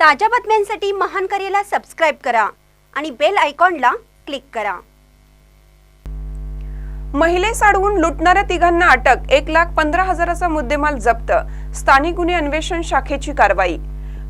ताज्या बातम्यांसाठी महान करेला सबस्क्राईब करा आणि बेल आयकॉनला क्लिक करा. महिलेस अडवून लुटणाऱ्या तिघांना अटक एक लाख पंधरा हजाराचा मुद्देमाल जप्त स्थानिक गुन्हे अन्वेषण शाखेची कारवाई.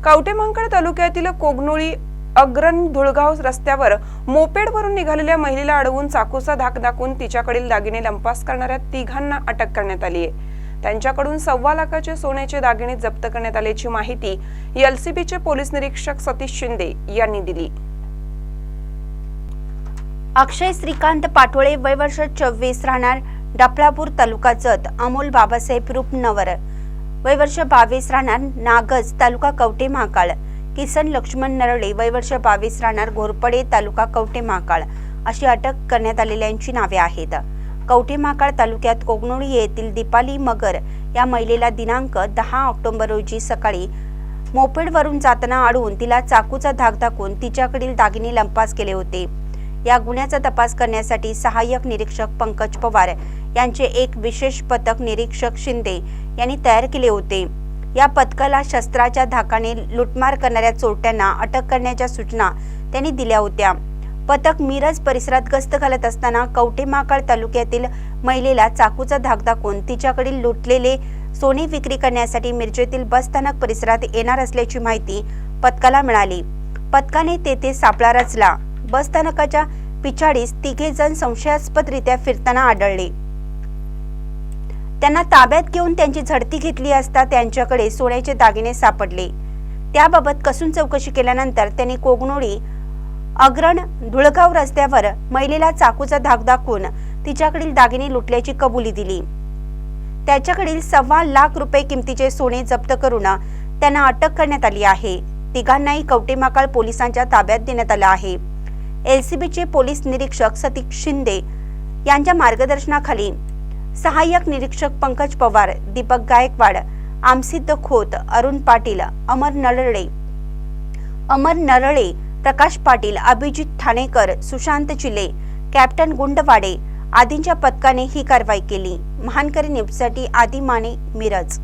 कवटेमंकड तालुक्यातील कोगनोळी अग्रण धुळगाव रस्त्यावर मोपेडवरून निघालेल्या महिलेला अडवून चाकूचा धाक दाखवून तिच्याकडील दागिने लंपास करणाऱ्या तिघांना अटक करण्यात आली आहे. त्यांच्याकडून सव्वा लाखाचे सोन्याचे दागिने जप्त करण्यात आल्याची माहिती एलसीबीचे पोलीस निरीक्षक सतीश शिंदे यांनी दिली. अक्षय श्रीकांत पाटोळे वय वर्ष चोवीस राहणार डफळापूर तालुका जत अमोल बाबासाहेब रूपनवर वय वर्ष बावीस राहणार नागज तालुका कवटे महाकाळ. किसन लक्ष्मण नरळे वय वर्ष बावीस राहणार घोरपडे तालुका कवटे महाकाळ. अशी अटक करण्यात आलेल्यांची नावे आहेत. कवठे महाकाळ तालुक्यात कोगनोळी येथील दीपाली मगर या महिलेला दिनांक दहा ऑक्टोबर रोजी सकाळी मोपेडवरून जाताना अडवून तिला चाकूचा धाक दाखवून तिच्याकडील दागिने लंपास केले होते. या गुन्ह्याचा तपास करण्यासाठी सहाय्यक निरीक्षक पंकज पवार यांचे एक विशेष पथक निरीक्षक शिंदे यांनी तयार केले होते. या पथकाला शस्त्राच्या धाकाने लुटमार करणाऱ्या चोरट्यांना अटक करण्याच्या सूचना त्यांनी दिल्या होत्या. पथक मिरज परिसरात गस्त घालत असताना कवठे महाकाळ तालुक्यातील महिलेला चाकूचा धाक दाखवून तिच्याकडील लुटलेले सोने विक्री करण्यासाठी मिरजेतील बसस्थानक परिसरात येणार असल्याची माहिती पथकाला मिळाली. पथकाने तेथे सापळा रचला. बसस्थानकाच्या पिछाडीस तिघे जण संशयास्पदरित्या फिरताना आढळले. त्यांना ताब्यात घेऊन त्यांची झडती घेतली असता त्यांच्याकडे सोन्याचे दागिने सापडले. त्याबाबत कसून चौकशी केल्यानंतर त्यांनी कोगनोळी अग्रण धुळगाव रस्त्यावर महिलेला चाकूचा धाक दाखवून तिच्याकडील दागिने लुटल्याची कबुली दिली. त्याच्याकडील सव्वा लाख रुपये किमतीचे सोने जप्त करून त्यांना अटक करण्यात आली आहे. तिघांनाही कवटेमाकाळ पोलिसांच्या ताब्यात देण्यात आलं आहे. एलसीबीचे पोलीस निरीक्षक सतीश शिंदे यांच्या मार्गदर्शनाखाली सहाय्यक निरीक्षक पंकज पवार दीपक गायकवाड आमसिद्ध खोत अरुण पाटील अमर नरळे अमर नरळे प्रकाश पाटील अभिजित ठाणेकर सुशांत चिले कॅप्टन गुंडवाडे आदींच्या पथकाने ही कारवाई केली. महानकरी न्यूजसाठी आदी माने मिरज.